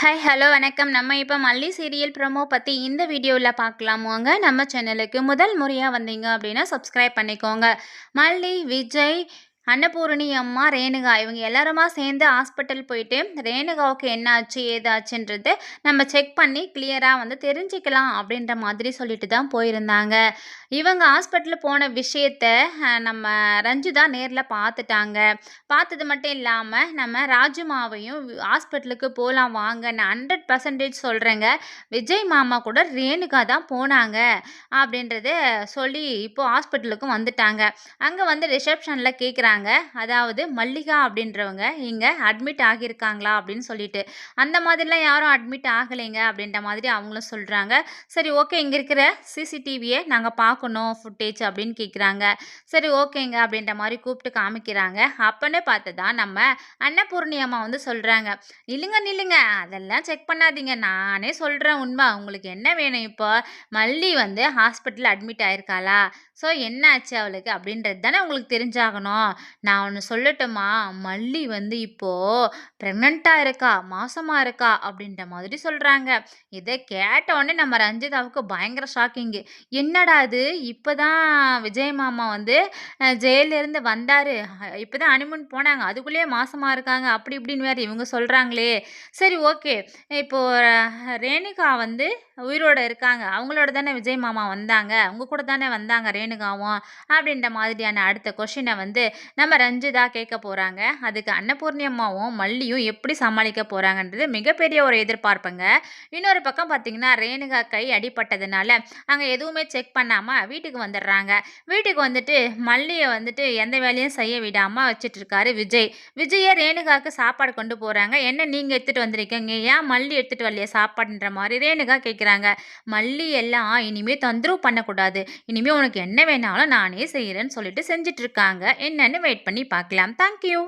Hi hello வணக்கம். நம்ம இப்போ மல்லி சீரியல் ப்ரோமோ பற்றி இந்த வீடியோவில் பார்க்கலாமோங்க நம்ம சேனலுக்கு முதல் முறையாக வந்தீங்க அப்படின்னா சப்ஸ்கிரைப் பண்ணிக்கோங்க. மல்லி விஜய் அன்னபூரணி அம்மா ரேணுகா இவங்க எல்லாருமா சேர்ந்து ஹாஸ்பிட்டல் போயிட்டு ரேணுகாவுக்கு என்ன ஆச்சு ஏதாச்சுன்றது நம்ம செக் பண்ணி கிளியராக வந்து தெரிஞ்சுக்கலாம் அப்படின்ற மாதிரி சொல்லிட்டு தான் போயிருந்தாங்க. இவங்க ஹாஸ்பிட்டல் போன விஷயத்த நம்ம ரஞ்சிதா நேரில் பார்த்துட்டாங்க. பார்த்தது மட்டும் இல்லாமல் நம்ம ராஜுமாவையும் ஹாஸ்பிட்டலுக்கு போகலாம் வாங்க நான் ஹண்ட்ரட் பர்சன்டேஜ் சொல்கிறேங்க விஜய் மாமா கூட ரேணுகா தான் போனாங்க அப்படின்றத சொல்லி இப்போது ஹாஸ்பிட்டலுக்கும் வந்துட்டாங்க. அங்கே வந்து ரிசப்ஷனில் கேட்குறாங்க அதாவது மல்லிகா அப்படின்றவங்க இங்கே அட்மிட் ஆகியிருக்காங்களா அப்படின்னு சொல்லிட்டு. அந்த மாதிரிலாம் யாரும் அட்மிட் ஆகலைங்க அப்படின்ற மாதிரி அவங்களும் சொல்கிறாங்க சரி ஓகே இங்கே இருக்கிற சிசிடிவியை நாங்கள் பார்க்கணும் ஃபுட்டேஜ் அப்படின்னு கேட்குறாங்க சரி ஓகேங்க அப்படின்ற மாதிரி கூப்பிட்டு காமிக்கிறாங்க. அப்போன்னு பார்த்து தான் நம்ம அன்னபூர்ணி அம்மா வந்து சொல்கிறாங்க இல்லைங்க நில்லுங்க அதெல்லாம் செக் பண்ணாதீங்க. நானே சொல்கிறேன் உண்மை. உங்களுக்கு என்ன வேணும் இப்போ? மல்லி வந்து ஹாஸ்பிட்டல் அட்மிட் ஆயிருக்காளா? ஸோ என்ன ஆச்சு அவளுக்கு? அப்படின்றது தானே உங்களுக்கு தெரிஞ்சாகணும். நான் ஒன்று சொல்லட்டுமா? மல்லி வந்து இப்போது ப்ரெக்னெண்ட்டாக இருக்கா? மாசமாக இருக்கா? அப்படின்ற மாதிரி சொல்கிறாங்க இதை கேட்ட உடனே நம்ம ரஞ்சிதாவுக்கு பயங்கர ஷாக்கிங்கு என்னடா இது? இப்போ தான் விஜய் மாமா வந்து அஹ், ஜெயிலிருந்து வந்தார். இப்போ தான் அனிமன் போனாங்க. அதுக்குள்ளேயே மாசமாக இருக்காங்க. அப்படி இப்படின்னு வேறு இவங்க சொல்கிறாங்களே சரி ஓகே இப்போது ரேணுகா வந்து உயிரோடு இருக்காங்க. அவங்களோட தானே விஜய் மாமா வந்தாங்க. அவங்க கூட தானே வந்தாங்க ரேணுகாவும். அப்படின்ற மாதிரியான அடுத்த கொஷினை வந்து நம்ம ரஞ்சிதா கேட்க போகிறாங்க அதுக்கு அன்னபூர்ணி அம்மாவும் மல்லியும் எப்படி சமாளிக்க போகிறாங்கன்றது மிகப்பெரிய ஒரு எதிர்பார்ப்புங்க. இன்னொரு பக்கம் பார்த்தீங்கன்னா ரேணுகா கை அடிப்பட்டதுனால அங்கே எதுவுமே செக் பண்ணாமல் வீட்டுக்கு வந்துடுறாங்க. வீட்டுக்கு வந்துட்டு மல்லியை வந்துட்டு எந்த வேலையும் செய்ய விடாமல் வச்சுட்ருக்காரு விஜய். விஜயை ரேணுகாவுக்கு சாப்பாடு கொண்டு போகிறாங்க என்ன நீங்கள் எடுத்துகிட்டு வந்திருக்கீங்க? ஏன் மல்லி எடுத்துகிட்டு வரலையே? சாப்பாடுன்ற மாதிரி ரேணுகா கேட்குறாங்க மல்லி எல்லாம் இனிமேல் தொந்தரவு பண்ணக்கூடாது. இனிமேல் உனக்கு என்ன வேணாலும் நானே செய்கிறேன்னு சொல்லிட்டு செஞ்சிட்ருக்காங்க என்னன்னு வெயிட் பண்ணி பார்க்கலாம். தேங்க்யூ